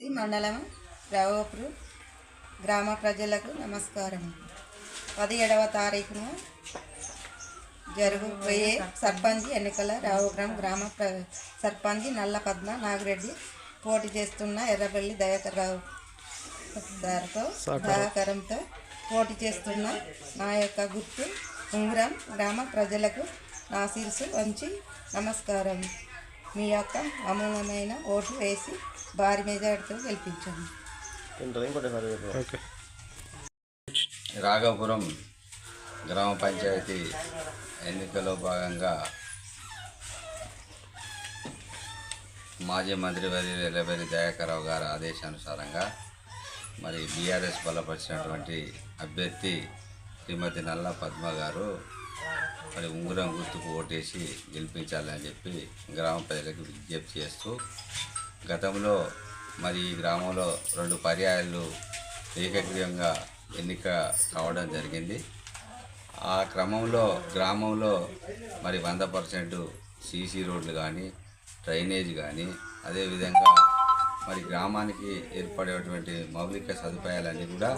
ఈ మండలం రావోపురు గ్రామ ప్రజలకు నమస్కారం. పదిహేడవ తారీఖున జరగబోయే సర్పంచ్ ఎన్నికల రావుగ్రామ్ గ్రామ ప్ర సర్పంచ్ నల్ల పద్మ నాగిరెడ్డి పోటీ చేస్తున్న ఎర్రబెల్లి దయాకర్ రావు గారితో సహకారంతో పోటీ చేస్తున్న నా యొక్క గుర్తు ఉంగరం గ్రామ ప్రజలకు నా శిరసు వంచి నమస్కారం. మీ యొక్క అమూల్యమైన ఓటు వేసి భారీ మెజార్టీతో గెలిపించండి. ఓకే. రాఘవపురం గ్రామ పంచాయతీ ఎన్నికలో భాగంగా మాజీ మంత్రి వరి ఎల్లబెల్లి దయాకర్రావు గారి ఆదేశానుసారంగా మరి బీఆర్ఎస్ బలపరిచినటువంటి అభ్యర్థి శ్రీమతి నల్ల పద్మ గారు మరి ఉంగరం గుర్తుకు ఓటేసి గెలిపించాలని చెప్పి గ్రామ ప్రజలకు విజ్ఞప్తి చేస్తూ గతంలో మరి ఈ గ్రామంలో రెండు పర్యాయాలు ఏకగ్రీవంగా ఎన్నిక కావడం జరిగింది. ఆ క్రమంలో గ్రామంలో మరి వంద పర్సెంట్ సీసీ రోడ్లు కానీ డ్రైనేజ్ కానీ అదేవిధంగా మరి గ్రామానికి ఏర్పడేటువంటి మౌలిక సదుపాయాలన్నీ కూడా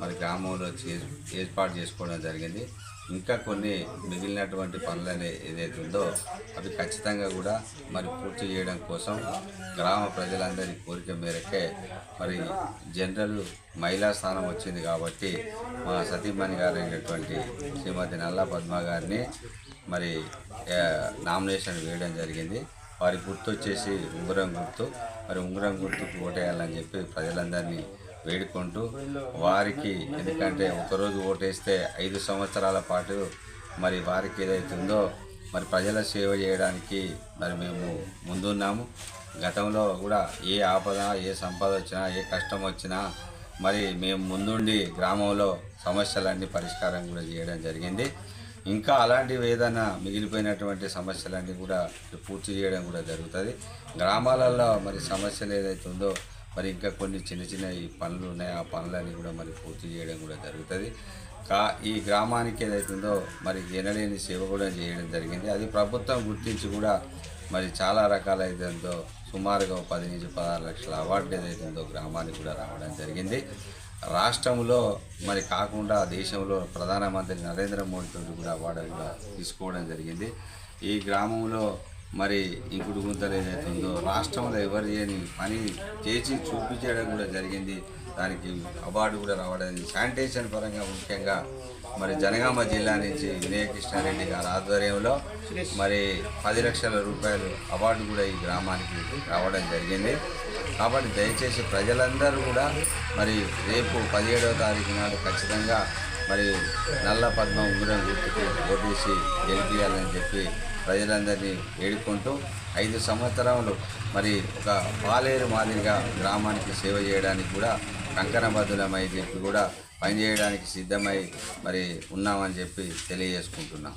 మరి గ్రామంలో ఏర్పాటు చేసుకోవడం జరిగింది. ఇంకా కొన్ని మిగిలినటువంటి పనులని ఏదైతే ఉందో అవి ఖచ్చితంగా కూడా మరి పూర్తి చేయడం కోసం గ్రామ ప్రజలందరి కోరిక మేరకే మరి జనరల్ మహిళా స్థానం వచ్చింది కాబట్టి మా సతీమణి గారు అయినటువంటి శ్రీమతి నల్లా పద్మ గారిని మరి నామినేషన్ వేయడం జరిగింది. వారి గుర్తు వచ్చేసి ఉంగరం గుర్తు మరి ఉంగరం గుర్తుకు ఓటేయాలని చెప్పి ప్రజలందరినీ వేడుకుంటూ వారికి ఎందుకంటే ఒకరోజు ఓటేస్తే ఐదు సంవత్సరాల పాటు మరి వారికి ఏదైతే ఉందో మరి ప్రజల సేవ చేయడానికి మరి మేము ముందున్నాము. గతంలో కూడా ఏ ఆపద ఏ సంపద వచ్చినా ఏ కష్టం వచ్చినా మరి మేము ముందుండి గ్రామంలో సమస్యలన్నీ పరిష్కారం కూడా చేయడం జరిగింది. ఇంకా అలాంటివి ఏదైనా మిగిలిపోయినటువంటి సమస్యలన్నీ కూడా పూర్తి చేయడం కూడా జరుగుతుంది. గ్రామాలలో మరి సమస్యలు ఏదైతే ఉందో మరి ఇంకా కొన్ని చిన్న చిన్న ఈ పనులు ఉన్నాయి. ఆ పనులన్నీ కూడా మరి పూర్తి చేయడం కూడా జరుగుతుంది. కా ఈ గ్రామానికి ఏదైతే ఉందో మరి ఎనలేని సేవ కూడా చేయడం జరిగింది. అది ప్రభుత్వం గుర్తించి కూడా మరి చాలా రకాల ఏదైతుందో సుమారుగా పది నుంచి పదహారు లక్షల అవార్డు ఏదైతే ఉందో గ్రామానికి కూడా రావడం జరిగింది. రాష్ట్రంలో మరి కాకుండా దేశంలో ప్రధానమంత్రి నరేంద్ర మోడీతో కూడా అవార్డు కూడా తీసుకోవడం జరిగింది. ఈ గ్రామంలో మరి ఇంకుడు గుంతలు ఏదైతే ఉందో రాష్ట్రంలో ఎవరు చేయని పని చేసి చూపించడం కూడా జరిగింది. దానికి అవార్డు కూడా రావడం శానిటేషన్ పరంగా ముఖ్యంగా మరి జనగామ జిల్లా నుంచి వినయ కృష్ణారెడ్డి గారి ఆధ్వర్యంలో మరి పది లక్షల రూపాయలు అవార్డు కూడా ఈ గ్రామానికి రావడం జరిగింది. కాబట్టి దయచేసి ప్రజలందరూ కూడా మరి రేపు పదిహేడవ తారీఖు నాడు ఖచ్చితంగా మరి నల్ల పద్మ ఉంగరం గుర్తుకు ఓటేసి గెలిపియాలని చెప్పి ప్రజలందరినీ వేడుకుంటూ ఐదు సంవత్సరాలు మరి ఒక పాలేరు మాదిరిగా గ్రామానికి సేవ చేయడానికి కూడా కంకణబద్ధులమై చెప్పి కూడా పనిచేయడానికి సిద్ధమై మరి ఉన్నామని చెప్పి తెలియజేసుకుంటున్నాం.